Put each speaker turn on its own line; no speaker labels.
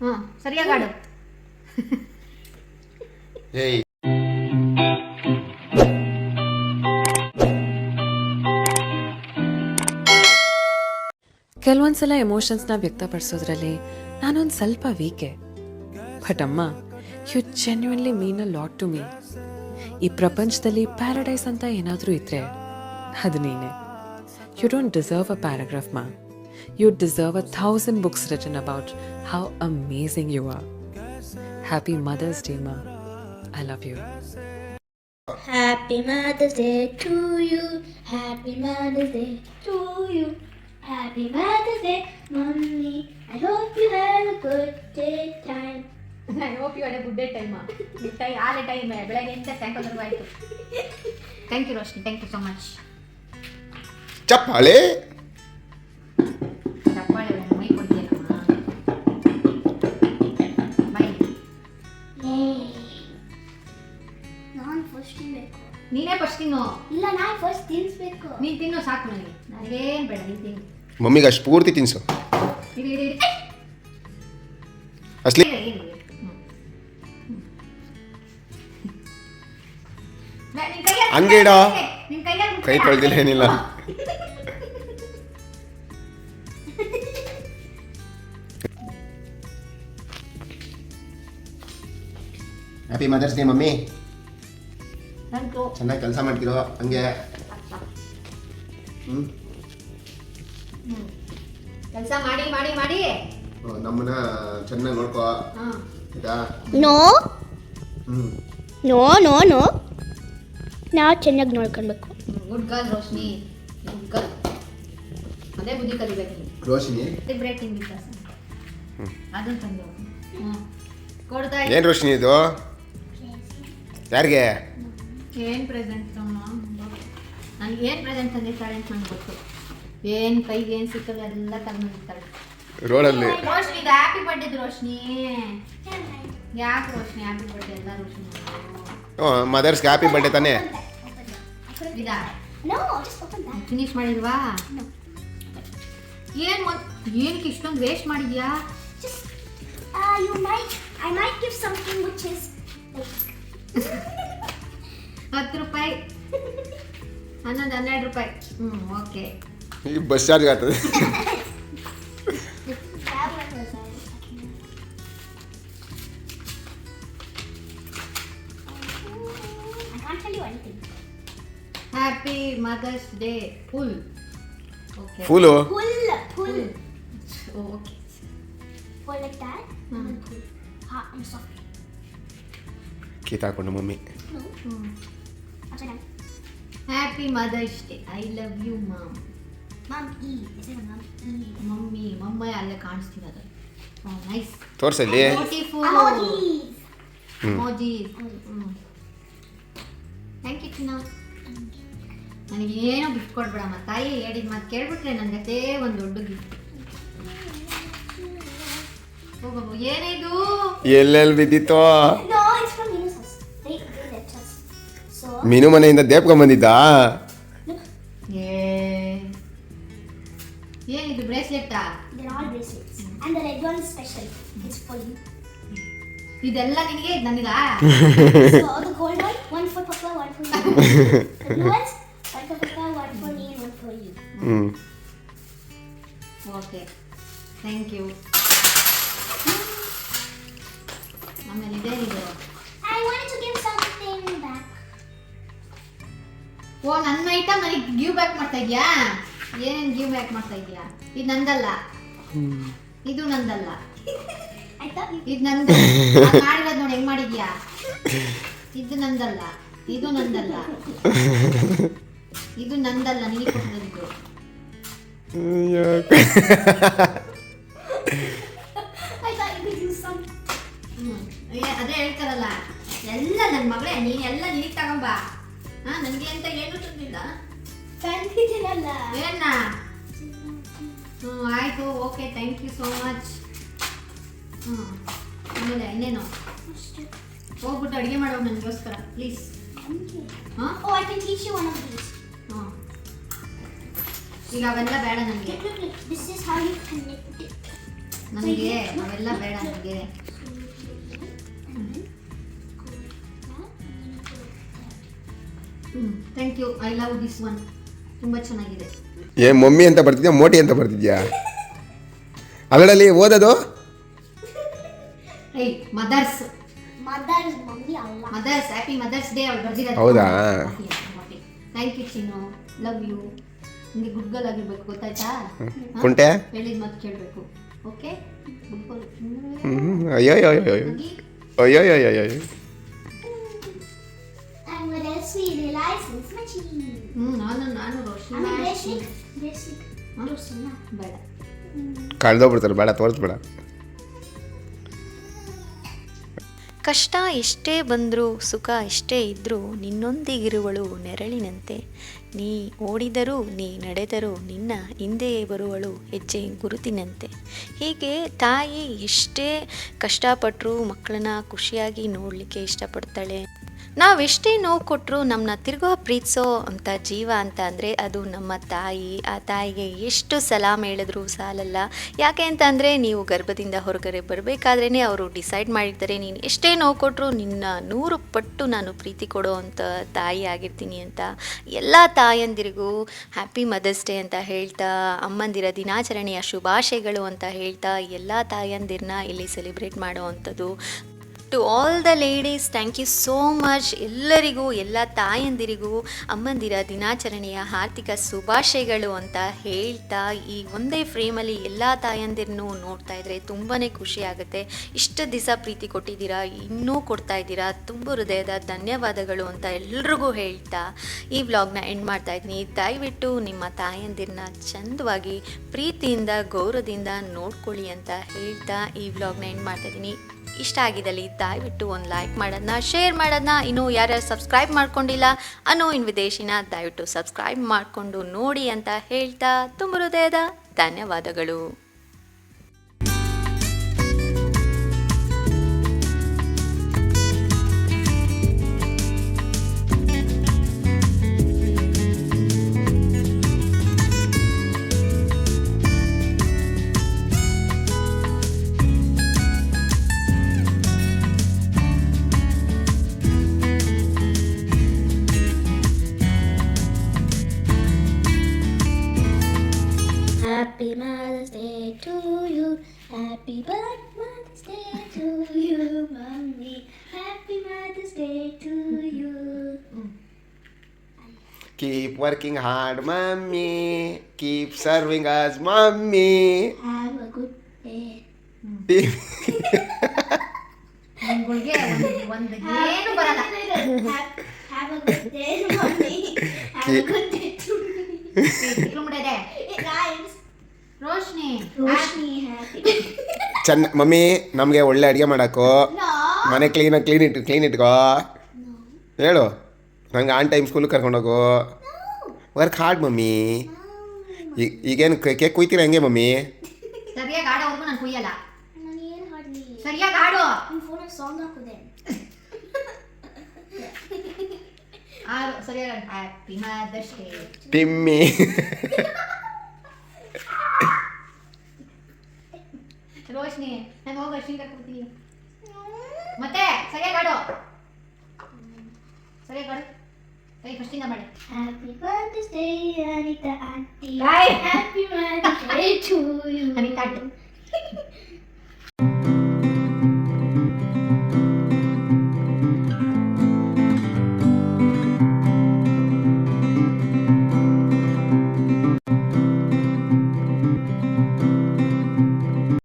ಹ್ಞೂ ಸರಿಯಾಗಿ ಆಡು
ಏಯ್.
ಕೆಲವೊಂದ್ಸಲ ಎಮೋಷನ್ಸ್ನ ವ್ಯಕ್ತಪಡಿಸೋದ್ರಲ್ಲಿ ನಾನೊಂದು ಸ್ವಲ್ಪ ವೀಕೆ. ಬಟ್ ಅಮ್ಮ you genuinely mean a lot to me ಈ ಪ್ರಪಂಚದಲ್ಲಿ ಪ್ಯಾರಡೈಸ್ ಅಂತ ಏನಾದರೂ ಇದ್ರೆ ಅದು ನೀನೆ. You don't deserve a paragraph ಮಾ. You deserve a thousand books written about how amazing you are happy mother's day ma I love you
Happy Mother's Day to you. Happy Mother's Day to you. Happy Mother's Day, Mommy. I hope you have a good day time.
I hope you had a good day time tie Aale time ಬೆಳಗ್ಗೆಯಿಂದ ಸಾಯಂಕಾಲವರೆಗೂ ಆಯಿತು thank you Roshni thank you so much
ಚಪ್ಪಾಳೆ
ಚಪ್ಪಾಳೆ
ನೀನು
ತಿನ್ನು ಸಾಕು ನನಗೆ ನನಗೇನು ಬೇಡ ನೀನು ತಿನ್ನು.
ಮಮ್ಮಿಗೆ ಅಷ್ಟು ಪೂರ್ತಿ ತಿನ್ಸು. ಅಸ್ಲಿ ಹಂಗೆ ಇಡ. ಕೈ ತೊಳೆದಿಲ್ಲ ಏನಿಲ್ಲ. Happy Mother's Day mummy.
ನಂತು
ಚೆನ್ನಾಗಿ ಕೆಲಸ ಮಾಡ್ತಿರೋ ಹಂಗೆ.
ಕೆಲಸ ಮಾಡಿ ಮಾಡಿ ಮಾಡಿ.
ನಮ್ಮನ್ನ ಚೆನ್ನಾಗಿ ನೋಡ್ಕೋ.
ಹಾಂ.
ಆಯ್ತಾ?
ನೋ? No no no. ನಾವು ಚೆನ್ನಾಗಿ ನೋಡ್ಕೊಳ್ಬೇಕು.
Good girl Roshni. Good girl ಅದೇ ಬುದ್ಧಿ ಕಲಿಬೇಕು. ನೀನು
ರೋಶಿನಿ
ಸೆಲೆಬ್ರೇಟಿಂಗ್ ಬಿಕಾಸ್ ಅದನ್ನ ತಂದು. ಹ್ಞೂ ಕೊಡ್ತಾ
ಏನು ರೋಶಿನಿ ಇದು? ಯಾರಿಗೆ?
ಏನು ಪ್ರೆಸೆಂಟ್ ನನಗೆ ಏನು ಪ್ರೆಸೆಂಟ್ ತಂದಿರ್ತಾಳೆ ಅಂತ ನಂಗೆ ಗೊತ್ತು. ಏನು ಕೈಗೆ ಏನು ಸಿಕ್ಕಲ್ಲ ಎಲ್ಲ ತಂದಿರ್ತಾಳೆ
ರೋಡಲ್ಲಿ
ರೋಶ್ನಿ ಇದು ಹ್ಯಾಪಿ ಬರ್ಡೇ ರೋಶ್ನಿ. ಯಾಕೆ ರೋಶ್ನಿ ಹ್ಯಾಪಿ ಬರ್ಡೇ ಎಲ್ಲ ರೋಶ್ನಿ.
ಮದರ್ಸ್ಗೆ ಹ್ಯಾಪಿ ಬರ್ಡೇ ತಾನೇ?
ಇದಾ? ಫಿನಿಶ್ ಮಾಡಿಲ್ವಾ? ಏನು ಏನಕ್ಕೆ ಇಷ್ಟೊಂದು ವೇಸ್ಟ್ ಮಾಡಿದ್ಯಾ?
You might I might give might which is which is
ಹತ್ತು ರೂಪಾಯಿ. ಹನ್ನೊಂದು ಹನ್ನೆರಡು ರೂಪಾಯಿ ಹ್ಞೂ ಓಕೆ
ಈಗ ಬಸ್ ಚಾರ್ಜ್ ಆಗ್ತದೆ
that one was uh, I can't tell you anything.
Happy mother's day pull okay
pull
Pull, pull,
okay
pull like that.
Hmm.
And then pull. Hot and soft.
ಕಿತ್ತಾಕೊಂಡು mummy
No. Upside down.
happy mother's day I love you mom
Mom, E. Is it a mom? E.
Mummy mumma ಅಲ್ಲೇ ಕಾಣಿಸ್ತಿರೋದು nice ಮೋಜಿ thank you ಚಿನ್ನ ನನಗೇನು gift ಕೊಡ್ಬೇಡಮ್ಮ. ತಾಯಿ ಹೇಳಿದ ಮಾತು ಕೇಳ್ಬಿಟ್ರೆ ನನ್ನ ಜೊತೆ ಒಂದು ದೊಡ್ಡ ಗಿಫ್ಟ್ ಏನಿದು?
ಎಲ್ಲೆಲ್ಲಿ ಬಿದ್ದಿತ್ತೋ? ಮೀನು ಮನೆಯಿಂದ
ದೇಪ್ಕ ಬಂದಿದ್ದಾ? ಯೆ ಇದು
ಇದೆಲ್ಲ ನಿನಗೆ? ನನಗಾ ಓಕೆ ಥ್ಯಾಂಕ್ ಯು
ನಾನು
ಓ ನನ್ನ ಐಟಮ್ ನನಗೆ ಗಿವ್ ಬ್ಯಾಕ್ ಮಾಡ್ತಾ ಇದೆಯಾ? ಏನೇನ್ ಗಿವ್ ಬ್ಯಾಕ್ ಮಾಡ್ತಾ ಇದೀಯಾ? ಇದು ನಂದಲ್ಲ. ಇದು ನಂದಲ್ಲ. ಇದು ನಂದು. ನಾನ್ ಮಾಡಿರೋದು ನೋಡಿ ಹೆಂಗ್ ಮಾಡಿದ್ಯಾ? ಇದು ನಂದಲ್ಲ. ಇದು ನಂದಲ್ಲ. ಇದು ನಂದಲ್ಲ ನಿನಗೆ ಕೊಟ್ಟಿದ್ದು ಅದೇ ಹೇಳ್ತಾರಲ್ಲ. ಎಲ್ಲ ನನ್ನ ಮಗಳೇ ನೀನ್ ಎಲ್ಲ ನಿನಗೆ ತಗೊಂಬಾ. ಹಾ ನನಗೆ ಅಂತ ಏನು ಏನ? ಹ್ಞೂ ಆಯಿತು okay thank you so much ಹ್ಞೂ ಆಮೇಲೆ ಇನ್ನೇನು? ಹೋಗ್ಬಿಟ್ಟು ಅಡುಗೆ ಮಾಡೋ ನನಗೋಸ್ಕರ ಪ್ಲೀಸ್ ಹಾಂ
Oh, I you one of these.
ಹ್ಞೂ. ಈಗ ಅವೆಲ್ಲ ಬೇಡ ನನಗೆ.
How you connect it.
ನನಗೆ ಅವೆಲ್ಲ ಬೇಡ ನನಗೆ. Thank you I love this one ತುಂಬ ಚೆನ್ನಾಗಿದೆ.
ಏ ಮಮ್ಮಿ ಅಂತ ಬರ್ತಿದ್ಯಾ ಮೋಟಿ ಅಂತ ಬರ್ತಿದ್ಯಾ? ಅದರಲ್ಲಿ ಓದೋದು?
ಏಯ್ ಮದರ್ಸ್
ಮದರ್ಸ್ ಮಮ್ಮಿ ಅಲ್ಲ.
ಮದರ್ಸ್ ಹ್ಯಾಪಿ ಮದರ್ಸ್ ಡೇ ಅವ್ರು ಬರ್ದಿರೋದು.
ಹೌದಾ?
ಥ್ಯಾಂಕ್ ಯು ಚಿನ್ನು. ಲವ್ ಯು ನಿಮಗೆ ಗುಡ್ ಗರ್ಲ್ ಆಗಿರ್ಬೇಕು ಗೊತ್ತಾಯ್ತಾ?
ಕುಂಟೆ?
ಹೇಳಿದ ಮಾತು ಕೇಳಬೇಕು. ಓಕೆ ಗುಡ್ ಗರ್ಲ್
ಅಯ್ಯೋ ಅಯ್ಯೋ ಅಯ್ಯೋ ಅಯ್ಯೋ ಅಯ್ಯೋ ಅಯ್ಯೋ.
Rosina.
ಬೇಡ
ಕಳ್ದೋಗ್ಬಿಡ್ತಾರೆ ಬೇಡ ತೋರಿಸ್ಬೇಡ
ಕಷ್ಟ ಎಷ್ಟೇ ಬಂದರೂ ಸುಖ ಎಷ್ಟೇ ಇದ್ದರೂ ನಿನ್ನೊಂದಿಗಿರುವಳು ನೆರಳಿನಂತೆ ನೀ ಓಡಿದರೂ, ನೀ ನಡೆದರೂ ನಿನ್ನ ಹಿಂದೆಯೇ ಬರುವಳು ಹೆಜ್ಜೆ ಗುರುತಿನಂತೆ. ಹೀಗೆ ತಾಯಿ ಎಷ್ಟೇ ಕಷ್ಟಪಟ್ಟರೂ ಮಕ್ಕಳನ್ನ ಖುಷಿಯಾಗಿ ನೋಡಲಿಕ್ಕೆ ಇಷ್ಟಪಡ್ತಾಳೆ. ನಾವೆಷ್ಟೇ ನೋವು ಕೊಟ್ಟರು ನಮ್ಮನ್ನ ತಿರುಗೋ ಪ್ರೀತಿಸೋ ಅಂತ ಜೀವ ಅಂತ ಅಂದರೆ ಅದು ನಮ್ಮ ತಾಯಿ. ಆ ತಾಯಿಗೆ ಎಷ್ಟು ಸಲಾಮ್ ಹೇಳಿದ್ರು ಸಾಲಲ್ಲ. ಯಾಕೆ ಅಂತ ಅಂದರೆ ನೀವು ಗರ್ಭದಿಂದ ಹೊರಗಡೆ ಬರಬೇಕಾದ್ರೇ ಅವರು ಡಿಸೈಡ್ ಮಾಡಿದ್ದಾರೆ ನೀನು ಎಷ್ಟೇ ನೋವು ಕೊಟ್ಟರು ನಿನ್ನ ನೂರು ಪಟ್ಟು ನಾನು ಪ್ರೀತಿ ಕೊಡೋ ಅಂತ ತಾಯಿ ಆಗಿರ್ತೀನಿ ಅಂತ. ಎಲ್ಲ ತಾಯಂದಿರಿಗೂ ಹ್ಯಾಪಿ ಮದರ್ಸ್ ಡೇ ಅಂತ ಹೇಳ್ತಾ, ಅಮ್ಮಂದಿರ ದಿನಾಚರಣೆಯ ಶುಭಾಶಯಗಳು ಅಂತ ಹೇಳ್ತಾ ಎಲ್ಲ ತಾಯಂದಿರನ್ನ ಇಲ್ಲಿ ಸೆಲೆಬ್ರೇಟ್ ಮಾಡೋ ಅಂಥದ್ದು to all the ladies thank you so much ಎಲ್ಲರಿಗೂ, ಎಲ್ಲ ತಾಯಂದಿರಿಗೂ, ಅಮ್ಮಂದಿರ ದಿನಾಚರಣೆಯ ಆರ್ಥಿಕ ಶುಭಾಶಯಗಳು ಅಂತ ಹೇಳ್ತಾ ಈ ಒಂದೇ ಫ್ರೇಮಲ್ಲಿ ಎಲ್ಲ ತಾಯಂದಿರನ್ನು ನೋಡ್ತಾ ಇದ್ರೆ ತುಂಬಾ ಖುಷಿ ಆಗುತ್ತೆ. ಇಷ್ಟು ದಿವಸ ಪ್ರೀತಿ ಕೊಟ್ಟಿದ್ದೀರಾ, ಇನ್ನೂ ಕೊಡ್ತಾ ಇದ್ದೀರಾ, ತುಂಬ ಹೃದಯದ ಧನ್ಯವಾದಗಳು ಅಂತ ಎಲ್ರಿಗೂ ಹೇಳ್ತಾ ಈ ವ್ಲಾಗ್ನ ಎಂಡ್ ಮಾಡ್ತಾ ಇದ್ದೀನಿ. ದಯವಿಟ್ಟು ನಿಮ್ಮ ತಾಯಂದಿರನ್ನ ಚಂದವಾಗಿ ಪ್ರೀತಿಯಿಂದ, ಗೌರವದಿಂದ ನೋಡ್ಕೊಳ್ಳಿ ಅಂತ ಹೇಳ್ತಾ ಈ ವ್ಲಾಗ್ನ ಎಂಡ್ ಮಾಡ್ತಾ ಇದ್ದೀನಿ. ಇಷ್ಟ ಆಗಿದ್ದಲ್ಲಿ ದಯವಿಟ್ಟು ಒಂದು ಲೈಕ್ ಮಾಡೋದನ್ನ ಶೇರ್ ಮಾಡೋದನ್ನ ಇನ್ನೂ ಯಾರ್ಯಾರು ಸಬ್ಸ್ಕ್ರೈಬ್ ಮಾಡ್ಕೊಂಡಿಲ್ಲ ಅನ್ನೋ ವಿದೇಶಿನ ದಯವಿಟ್ಟು ಸಬ್ಸ್ಕ್ರೈಬ್ ಮಾಡಿಕೊಂಡು ನೋಡಿ ಅಂತ ಹೇಳ್ತಾ ತುಂಬ ಹೃದಯದ ಧನ್ಯವಾದಗಳು.
Day to you. Keep working hard, mommy.
Keep serving us, mummy
Have a good day.
ನಿಮ್ಗಳಿಗೆ ಒಂದು ಏನು ಬರಲ್ಲ
have, have a good day, mommy. Have a good day to me.
ಇಟ್ಕೊಂಡ್ಬಿಟ್ಟಿದೆ
It rhymes.
Roshni
Roshni, happy.
ಚೆನ್ನ mummy ನಮಗೆ ಒಳ್ಳೆ ಅಡುಗೆ ಮಾಡಕ್ಕೋ
No.
ಮನೆ ಕ್ಲೀನಾಗಿ ಕ್ಲೀನ್ ಇಟ್ಟು ಕ್ಲೀನ್ ಇಟ್ಕೋ. ಹೇಳು. ನಂಗೆ ಆನ್ ಟೈಮ್ ಸ್ಕೂಲಿಗೆ ಕರ್ಕೊಂಡೋಗು ವರ್ಕ್ ಹಾರ್ಡ್ ಮಮ್ಮಿ. ಈಗ ಈಗೇನು ಕೇಕ್ ಕುಯ್ತೀರ ಹಂಗೆ ಮಮ್ಮಿ?
ಸರಿಯಾಗಿ ಆಡೋವರೆಗೂ ನಾನು ಕುಯ್ಯಲ್ಲ. ಸರಿಯಾಗಿ ಆಡು
ಸಾಂಗ್ ಹಾಕಿದೆ.
ಸರಿಯಾಗಿ ಹ್ಯಾಪಿ ಮದರ್ಸ್ ಡೇ
ಟಿಮ್ಮಿ.
ರೋಶ್ನಿ ನಾನು ಹೋಗಿ ಅರ್ಶಿನ ಕರ್ಕೊತೀನಿ ಸರಿಯಾಗಿ ಆಡು ಸರಿಯಾಗಿ ಆಡು ಕೈ ಫಸ್ಟಿಂದ ಮಾಡಿ
Happy Mother's Day, Anita Auntie.
Bye.
Happy Mother's Day to you.
Anita Auntie.